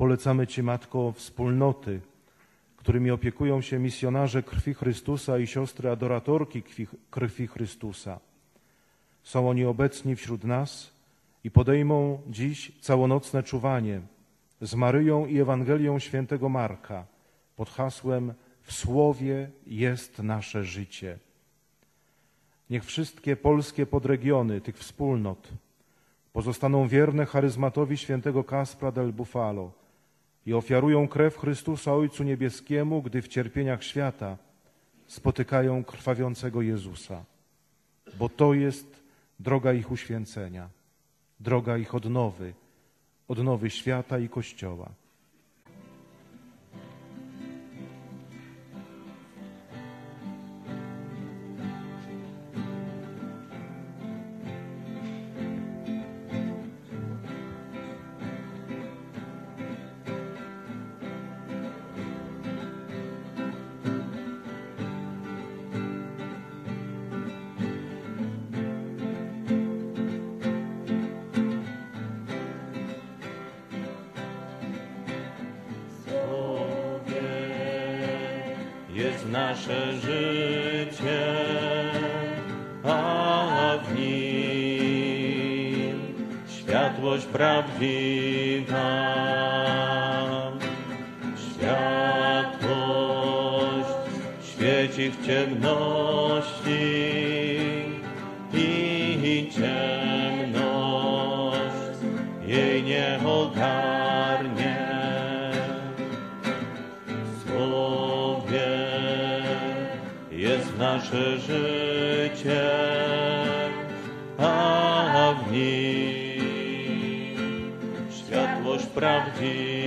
Polecamy Ci, Matko, wspólnoty, którymi opiekują się misjonarze krwi Chrystusa i siostry adoratorki krwi, Chrystusa. Są oni obecni wśród nas i podejmą dziś całonocne czuwanie z Maryją i Ewangelią świętego Marka pod hasłem W Słowie jest nasze życie. Niech wszystkie polskie podregiony tych wspólnot pozostaną wierne charyzmatowi świętego Kaspra del Bufalo i ofiarują krew Chrystusa Ojcu Niebieskiemu, gdy w cierpieniach świata spotykają krwawiącego Jezusa. Bo to jest droga ich uświęcenia, droga ich odnowy, odnowy świata i Kościoła. Nasze życie, a w nim światłość prawdziwa. Światłość świeci w ciemności i ciemność jej nie ogarnie. Nasze życie, a w nim światłość prawdziwa.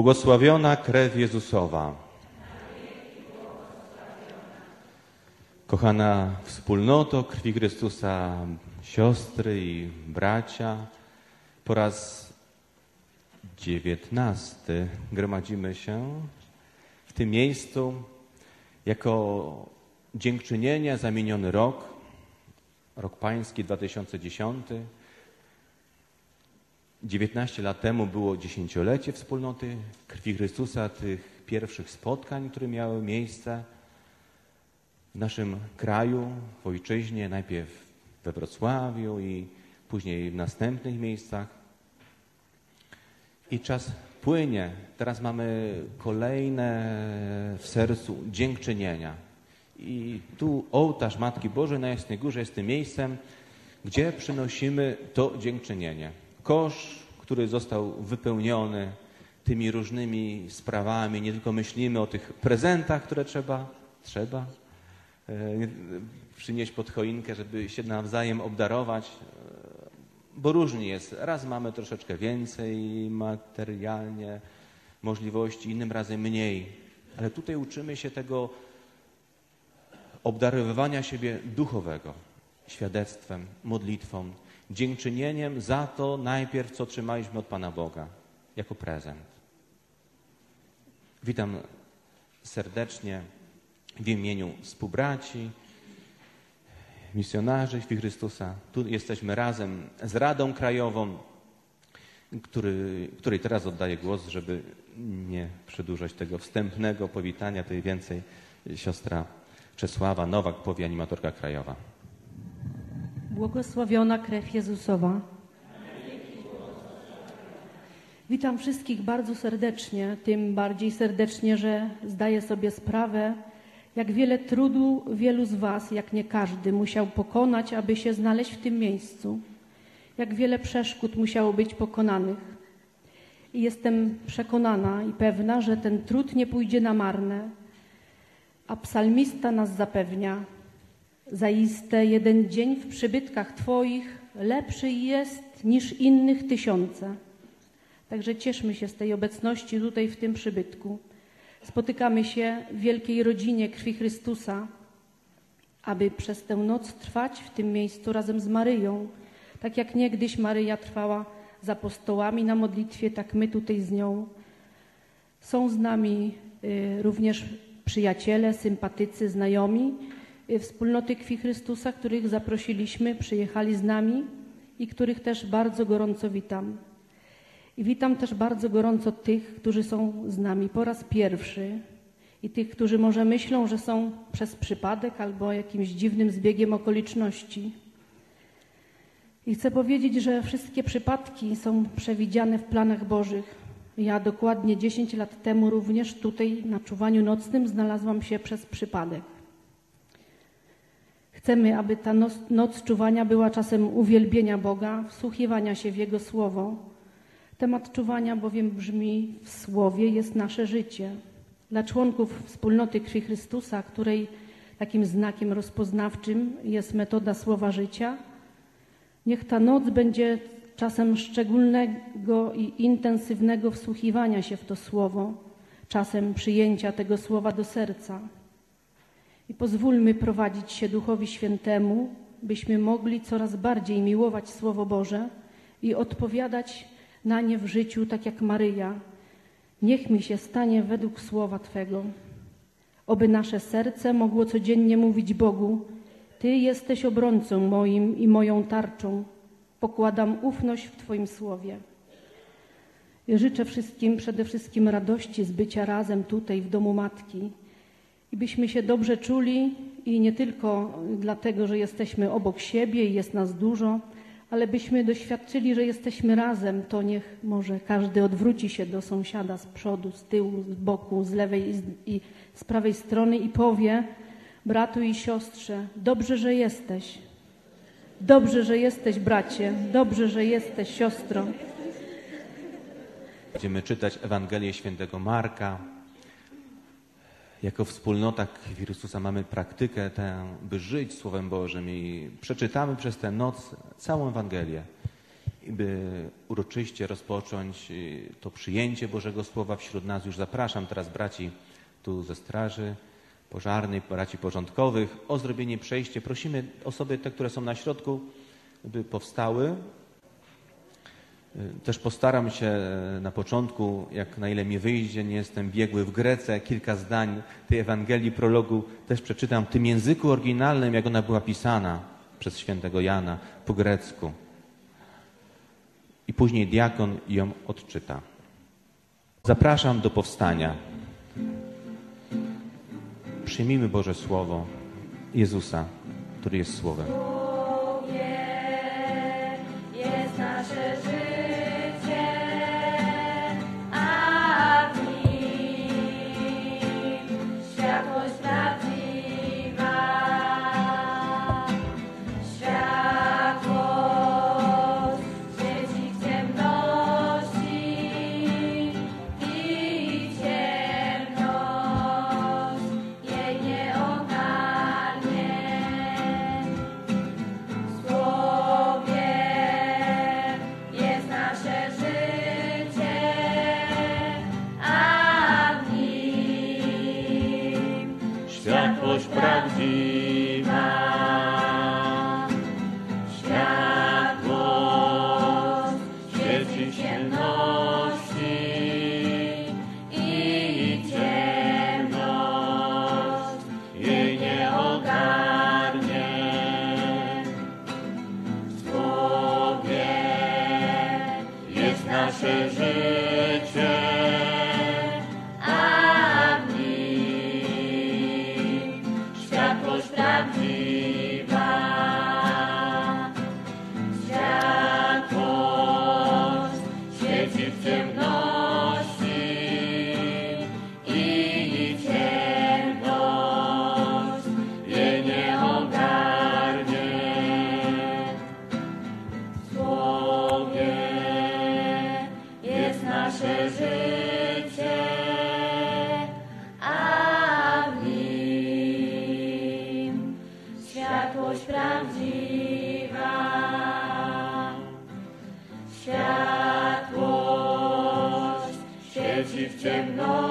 Błogosławiona krew Jezusowa. Kochana wspólnoto krwi Chrystusa, siostry i bracia, po raz dziewiętnasty gromadzimy się w tym miejscu jako dziękczynienie za miniony rok, rok pański 2010. 19 lat temu było dziesięciolecie wspólnoty krwi Chrystusa, tych pierwszych spotkań, które miały miejsce w naszym kraju, w ojczyźnie, najpierw we Wrocławiu i później w następnych miejscach. I czas płynie. Teraz mamy kolejne w sercu dziękczynienia. I tu ołtarz Matki Bożej na Jasnej Górze jest tym miejscem, gdzie przynosimy to dziękczynienie. Kosz, który został wypełniony tymi różnymi sprawami, nie tylko myślimy o tych prezentach, które trzeba, trzeba e, przynieść pod choinkę, żeby się nawzajem obdarować, e, bo różnie jest. Raz mamy troszeczkę więcej materialnie możliwości, innym razem mniej. Ale tutaj uczymy się tego obdarowywania siebie duchowego, świadectwem, modlitwą, dziękczynieniem za to najpierw, co otrzymaliśmy od Pana Boga jako prezent. Witam serdecznie w imieniu współbraci, misjonarzy Krwi Chrystusa. Tu jesteśmy razem z Radą Krajową, który, której teraz oddaję głos, żeby nie przedłużać tego wstępnego powitania. Tutaj więcej siostra Czesława Nowak powie, animatorka krajowa. Błogosławiona krew Jezusowa. Witam wszystkich bardzo serdecznie, tym bardziej serdecznie, że zdaję sobie sprawę, jak wiele trudu wielu z Was, jak nie każdy, musiał pokonać, aby się znaleźć w tym miejscu. Jak wiele przeszkód musiało być pokonanych. I jestem przekonana i pewna, że ten trud nie pójdzie na marne. A psalmista nas zapewnia, Zaiste jeden dzień w przybytkach Twoich lepszy jest niż innych tysiące. Także cieszmy się z tej obecności tutaj w tym przybytku. Spotykamy się w wielkiej rodzinie krwi Chrystusa aby przez tę noc trwać w tym miejscu razem z Maryją. Tak jak niegdyś Maryja trwała z apostołami na modlitwie, tak my tutaj z nią. Są z nami y, również przyjaciele, sympatycy, znajomi wspólnoty Krwi Chrystusa, których zaprosiliśmy, przyjechali z nami i których też bardzo gorąco witam. I witam też bardzo gorąco tych, którzy są z nami po raz pierwszy i tych, którzy może myślą, że są przez przypadek albo jakimś dziwnym zbiegiem okoliczności. I chcę powiedzieć, że wszystkie przypadki są przewidziane w planach Bożych. Ja dokładnie 10 lat temu również tutaj na czuwaniu nocnym znalazłam się przez przypadek. Chcemy, aby ta noc, noc czuwania była czasem uwielbienia Boga, wsłuchiwania się w Jego Słowo. Temat czuwania bowiem brzmi w Słowie jest nasze życie. Dla członków wspólnoty Krwi Chrystusa, której takim znakiem rozpoznawczym jest metoda Słowa Życia, niech ta noc będzie czasem szczególnego i intensywnego wsłuchiwania się w to Słowo, czasem przyjęcia tego Słowa do serca. I pozwólmy prowadzić się Duchowi Świętemu, byśmy mogli coraz bardziej miłować Słowo Boże i odpowiadać na nie w życiu, tak jak Maryja. Niech mi się stanie według Słowa Twego. Oby nasze serce mogło codziennie mówić Bogu: Ty jesteś obrońcą moim i moją tarczą. Pokładam ufność w Twoim Słowie. Życzę wszystkim przede wszystkim radości z bycia razem tutaj w domu Matki i byśmy się dobrze czuli i nie tylko dlatego, że jesteśmy obok siebie i jest nas dużo, ale byśmy doświadczyli, że jesteśmy razem, to niech może każdy odwróci się do sąsiada z przodu, z tyłu, z boku, z lewej i z, prawej strony i powie bratu i siostrze, dobrze, że jesteś. Dobrze, że jesteś bracie, dobrze, że jesteś siostro. Będziemy czytać Ewangelię Świętego Marka. Jako wspólnota Chrystusa mamy praktykę tę, by żyć Słowem Bożym i przeczytamy przez tę noc całą Ewangelię, i by uroczyście rozpocząć y, to przyjęcie Bożego Słowa wśród nas. Już zapraszam teraz braci tu ze straży pożarnej, braci porządkowych o zrobienie przejścia. Prosimy osoby te, które są na środku, by powstały. Y, Też postaram się e, na początku, jak na ile mi wyjdzie, nie jestem biegły w Grece, kilka zdań tej Ewangelii, prologu też przeczytam w tym języku oryginalnym, jak ona była pisana przez świętego Jana po grecku. I później diakon ją odczyta. Zapraszam do powstania. Przyjmijmy Boże Słowo Jezusa, który jest Słowem. Prawdziwa. nasze życie, a w nim światłość prawdziwa. Światłość świeci w ciemności.